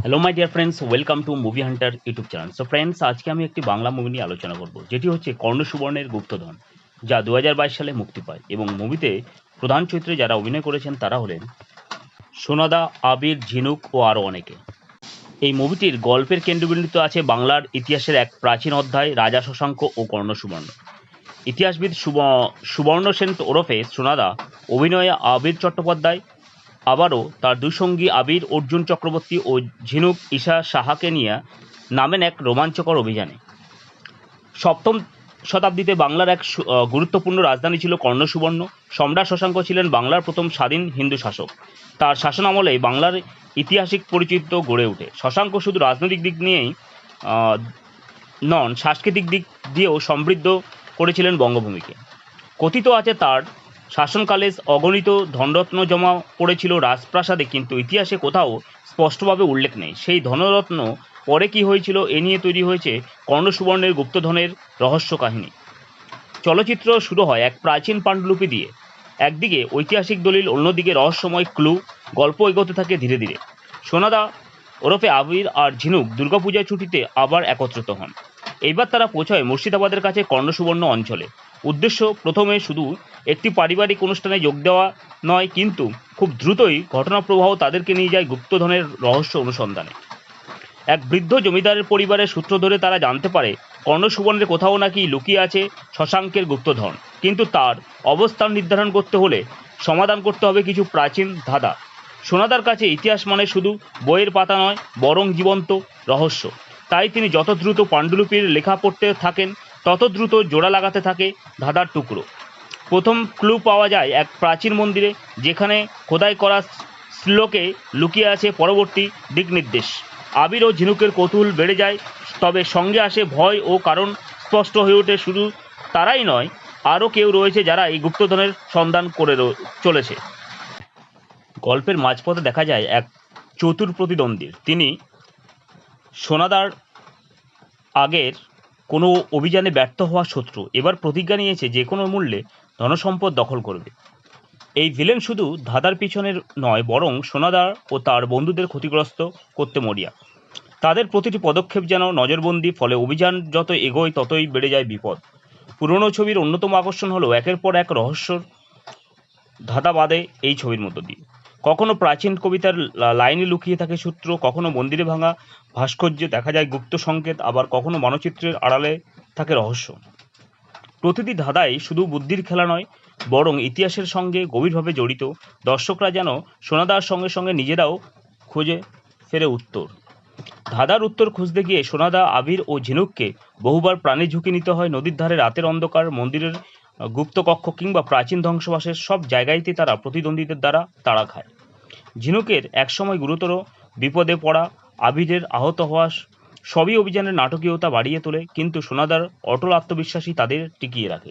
Hello my dear friends welcome to movie hunter YouTube channel so friends আজকে আমি একটি Bangla movie নিয়ে আলোচনা করব, যেটি হচ্ছে কর্ণ সুবর্ণের গুপ্তধন, যা দু হাজার বাইশ সালে মুক্তি পায় এবং মুভিতে প্রধান চরিত্রে যারা অভিনয় করেছেন তারা হলেন সোনাদা, আবির, ঝিনুক ও আরও অনেকে। এই মুভিটির গল্পের কেন্দ্রবিন্দুতে আছে বাংলার ইতিহাসের এক প্রাচীন অধ্যায়, রাজা শশাঙ্ক ও কর্ণ সুবর্ণ। ইতিহাসবিদ সুব- সুবর্ণ সেন ওরফে সোনাদা, অভিনয়ে আবির চট্টোপাধ্যায় আবারও তার দুই সঙ্গী আবির, অর্জুন চক্রবর্তী ও ঝিনুক ঈশা সাহাকে নিয়ে নামেন এক রোমাঞ্চকর অভিযানে। সপ্তম শতাব্দীতে বাংলার এক গুরুত্বপূর্ণ রাজধানী ছিল কর্ণ সুবর্ণ সম্রাট শশাঙ্ক ছিলেন বাংলার প্রথম স্বাধীন হিন্দু শাসক। তার শাসন আমলে বাংলার ঐতিহাসিক পরিচিত গড়ে ওঠে। শশাঙ্ক শুধু রাজনৈতিক দিক নিয়েই নন, সাংস্কৃতিক দিক দিয়েও সমৃদ্ধ করেছিলেন বঙ্গভূমিকে। কথিত আছে তার শাসনকালে অগণিত ধনরত্ন জমা পড়েছিল রাজপ্রাসাদে, কিন্তু ইতিহাসে কোথাও স্পষ্টভাবে উল্লেখ নেই। সেই ধনরত্ন পরে কি হয়েছিল এ নিয়ে তৈরি হয়েছে কর্ণসুবর্ণের গুপ্তধনের রহস্য কাহিনী। চলচ্চিত্র শুরু হয় এক প্রাচীন পাণ্ডুলিপি দিয়ে। একদিকে ঐতিহাসিক দলিল, অন্যদিকে রহস্যময় ক্লু, গল্প এগোতে থাকে ধীরে ধীরে। সোনাদা ওরফে আবির আর ঝিনুক দুর্গাপূজার ছুটিতে আবার একত্রিত হন। এইবার তারা পৌঁছায় মুর্শিদাবাদের কাছে কর্ণসুবর্ণ অঞ্চলে। উদ্দেশ্য প্রথমে শুধু একটি পারিবারিক অনুষ্ঠানে যোগ দেওয়া নয়, কিন্তু খুব দ্রুতই ঘটনা প্রবাহ তাদেরকে নিয়ে যায় গুপ্তধনের রহস্য অনুসন্ধানে। এক বৃদ্ধ জমিদারের পরিবারের সূত্র ধরে তারা জানতে পারে, কর্ণসুবর্ণের কোথাও নাকি লুকিয়ে আছে শশাঙ্কের গুপ্তধন। কিন্তু তার অবস্থান নির্ধারণ করতে হলে সমাধান করতে হবে কিছু প্রাচীন ধাঁধা। সোনাদার কাছে ইতিহাস মানে শুধু বইয়ের পাতা নয়, বরং জীবন্ত রহস্য। তাই তিনি যত দ্রুত পাণ্ডুলিপির লেখা পড়তে থাকেন তত দ্রুত জোড়া লাগাতে থাকে ধাঁধার টুকরো। প্রথম ক্লু পাওয়া যায় এক প্রাচীন মন্দিরে, যেখানে খোদাই করা শ্লোকে লুকিয়ে আছে পরবর্তী দিক নির্দেশ। আবির ও ঝিনুকের কৌতূহল বেড়ে যায়, তবে সঙ্গে আসে ভয় ও কারণ স্পষ্ট হয়ে ওঠে শুধু তারাই নয়, আরও কেউ রয়েছে যারা এই গুপ্তধনের সন্ধান করে চলেছে। গল্পের মাঝপথে দেখা যায় এক চতুর প্রতিদ্বন্দ্বীর। তিনি সোনাদার আগের কোনো অভিযানে ব্যর্থ হওয়া শত্রু এবার প্রতিজ্ঞা নিয়েছে যে কোনো মূল্যে ধনসম্পদ দখল করবে। এই ভিলেন শুধু ধাঁধার পিছনের নয়, বরং সোনাদার ও তার বন্ধুদের ক্ষতিগ্রস্ত করতে মরিয়া। তাদের প্রতিটি পদক্ষেপ যেন নজরবন্দি, ফলে অভিযান যত এগোয় ততই বেড়ে যায় বিপদ। পুরনো ছবির অন্যতম আকর্ষণ হলো একের পর এক রহস্যর ধাঁধা বাঁধে এই ছবির মধ্য দিয়ে। কখনো প্রাচীন কবিতার লাইনে লুকিয়ে থাকে সূত্র, কখনো মন্দিরে ভাঙা ভাস্কর্যে দেখা যায় গুপ্ত সংকেত, আবার কখনো মানচিত্রের আড়ালে থাকে রহস্য। প্রতিটি ধাঁধাই শুধু বুদ্ধির খেলা নয়, বরং ইতিহাসের সঙ্গে গভীরভাবে জড়িত। দর্শকরা যেন সোনাদার সঙ্গে সঙ্গে নিজেরাও খুঁজে ফেরে উত্তর। ধাঁধার উত্তর খুঁজতে গিয়ে সোনাদা, আবির ও ঝিনুককে বহুবার প্রাণে ঝুঁকি নিতে হয় নদীর ধারে রাতের অন্ধকার, মন্দিরের আহ, গুপ্ত কক্ষ কিংবা প্রাচীন ধ্বংসবাসের সব জায়গায়তেই তারা প্রতিদ্বন্দ্বীদের দ্বারা তাড়া খায়। ঝিনুকের একসময় গুরুতর বিপদে পড়া আবিরের আহত হওয়া সবই অভিযানের নাটকীয়তা বাড়িয়ে তোলে কিন্তু সোনাদার অটল আত্মবিশ্বাসী তাদের টিকিয়ে রাখে।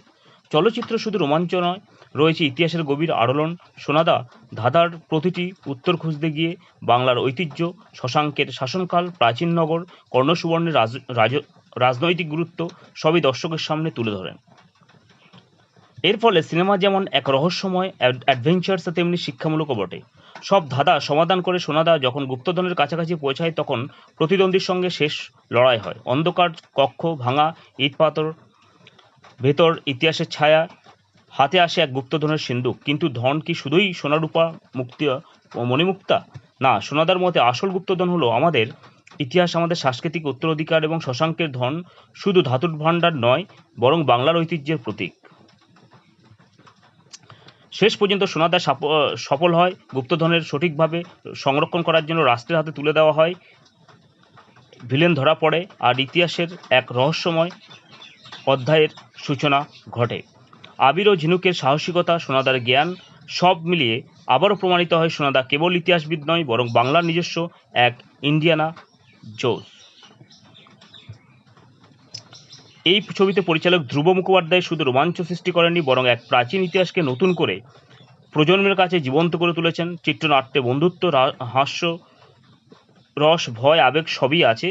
চলচ্চিত্র শুধু রোমাঞ্চ নয় রয়েছে ইতিহাসের গভীর আড়লন সোনাদা ধাঁধার প্রতিটি উত্তর খুঁজতে গিয়ে বাংলার ঐতিহ্য শশাঙ্কের শাসনকাল প্রাচীন নগর কর্ণসুবর্ণের রাজ রাজ- রাজনৈতিক গুরুত্ব সবই দর্শকের সামনে তুলে ধরেন। এর ফলে সিনেমা যেমন এক রহস্যময় অ্যাডভেঞ্চার্স তেমনি শিক্ষামূলকও বটে। সব ধাঁধা সমাধান করে সোনাদা যখন গুপ্তধনের কাছাকাছি পৌঁছায়, তখন প্রতিদ্বন্দ্বীর সঙ্গে শেষ লড়াই হয়। অন্ধকার, কক্ষ ভাঙা, ইট পাথর, ভেতর ইতিহাসের ছায়া, হাতে আসে এক গুপ্তধনের সিন্ধুক। কিন্তু ধন কি শুধুই সোনারূপা মুক্তি, ও মণিমুক্তা? না, সোনাদার মতে আসল গুপ্তধন হলো আমাদের ইতিহাস, আমাদের সাংস্কৃতিক উত্তরাধিকার এবং শশাঙ্কের ধন শুধু ধাতুর ভাণ্ডার নয়, বরং বাংলার ঐতিহ্যের প্রতীক। শেষ পর্যন্ত সোনাদা সফল হয়। গুপ্তধনের সঠিকভাবে সংরক্ষণ করার জন্য রাষ্ট্রের হাতে তুলে দেওয়া হয়। ভিলেন ধরা পড়ে আর ইতিহাসের এক রহস্যময় অধ্যায়ের সূচনা ঘটে। আবির ও ঝিনুকের সাহসিকতা, সোনাদার জ্ঞান, সব মিলিয়ে আবারও প্রমাণিত হয় সোনাদা কেবল ইতিহাসবিদ নয়, বরং বাংলার নিজস্ব এক ইন্ডিয়ানা জোস। এই ছবিতে পরিচালক ধ্রুব মুখোপাধ্যায় শুধু রোমাঞ্চ সৃষ্টি করেননি, বরং এক প্রাচীন ইতিহাসকে নতুন করে প্রজন্মের কাছে জীবন্ত করে তুলেছেন। চিত্রনাট্যে বন্ধুত্ব হাস্য, রস, ভয়, আবেগ সবই আছে।